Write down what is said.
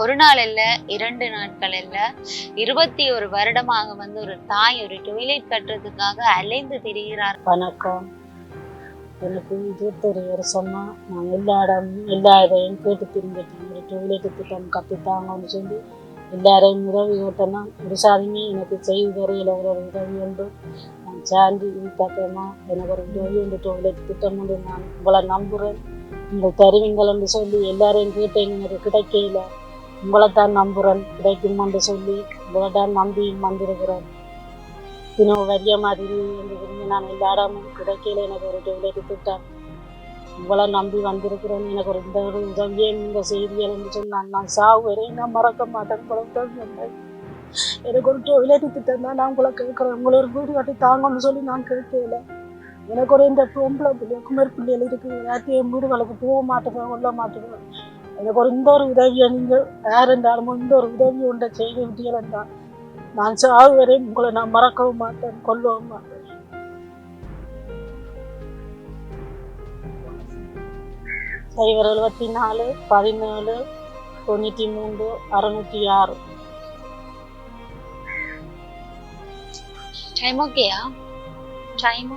ஒரு நாள் இல்ல இரண்டு நாட்கள் இல்ல இருபத்தி ஒரு வருடமாக வந்து ஒரு தாய் ஒரு டொய்லெட் கட்டுறதுக்காக அலைந்து திரிகிறார். வணக்கம். எனக்கு தீர்த்தரையர் சொன்னால் நான் எல்லா இடம் எல்லா இதையும் கேட்டு திரும்பிட்டேன். ஒரு டொய்லெட்டு திட்டம் கற்றுத்தாங்கன்னு சொல்லி எல்லாரையும் உதவி கேட்டேன்னா ஒரு சாதியுமே எனக்கு செய்து வரையில் ஒரு உதவி உண்டு. நான் சாந்தி தக்கமா எனக்கு ஒரு உதவி உண்டு. டொய்லெட் திட்டம் உண்டு. நான் உங்களை நம்புகிறேன் நீங்கள் என்று சொல்லி எல்லாரையும் கேட்டேன். எனக்கு கிடைக்கல. உங்களைத்தான் தான் கிடைக்கும் என்று சொல்லி உங்களைத்தான் நம்பி வந்திருக்கிறேன் தினம் வரிய மாதிரி என்று விரும்பி நான் எல்லா இடமும் கிடைக்கல எனக்கு ஒரு டொய்லெட் திட்டம் உங்களை நம்பி வந்திருக்கிறேன் எனக்கு ஒரு இந்த ஒரு உதவியே இந்த செய்திகள் என்று சொன்னான் நான் சாவு வரையும் நான் மறக்க மாட்டேன் உங்களை எனக்கு ஒரு டொய்லெட் திட்டம் தான் நான் உங்களை கேட்குறேன் உங்களை ஒரு வீடு கட்டி தாங்கன்னு சொல்லி நான் கேட்கல. எனக்கு ஒரு இந்த பொம்பளை பிள்ளை குமர் பிள்ளைகள் இருக்குது எல்லாத்தையும் வளர்க்க போக மாட்டேன் கொள்ள மாட்டேன். எனக்கு ஒரு இந்த ஒரு உதவியை நீங்கள் யார் என்றாலும் இந்த ஒரு உதவி ஒன்றை செய்து விட்டீர்கள் என்றால் நான் சாவு வரை உங்களை நான் மறக்கவும் மாட்டேன் கொல்லவும் மாட்டேன். சைவர் எழுபத்தி நாலு பதினேழு தொண்ணூற்றி மூன்று அறுநூற்றி ஆறு. டைம் ஓகேயா டைம்